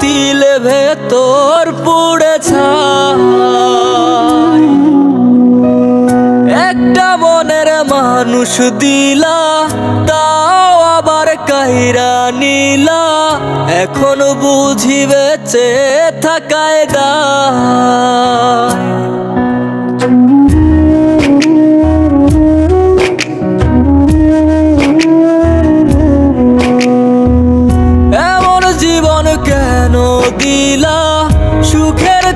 তিলে তিলে ভেতর পুড়ে ছাই। একটা মনের মানুষ দিলা, তাও আবার কাহিরা নিলা। এখন বুঝি বেঁচে থাকায় দায়।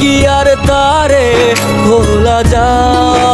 কি আর তারে ভোলা যায়?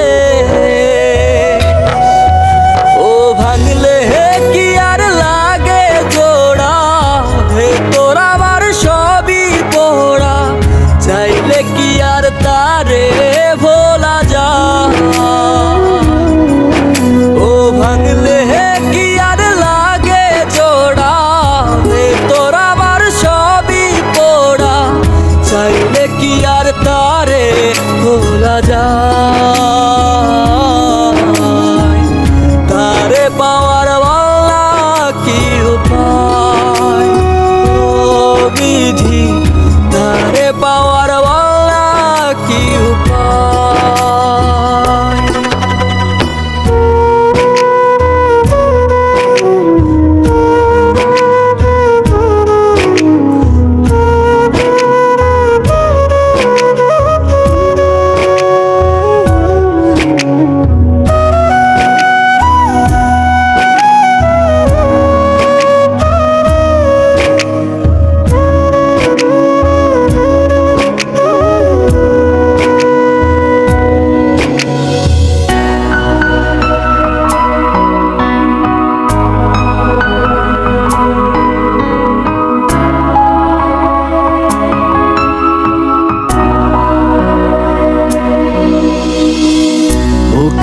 তারে ভোলা যায়।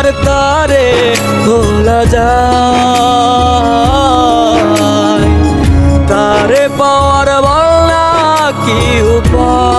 আর তারে খোলা যায়। তারে পাওয়ার বলা কি উপায়?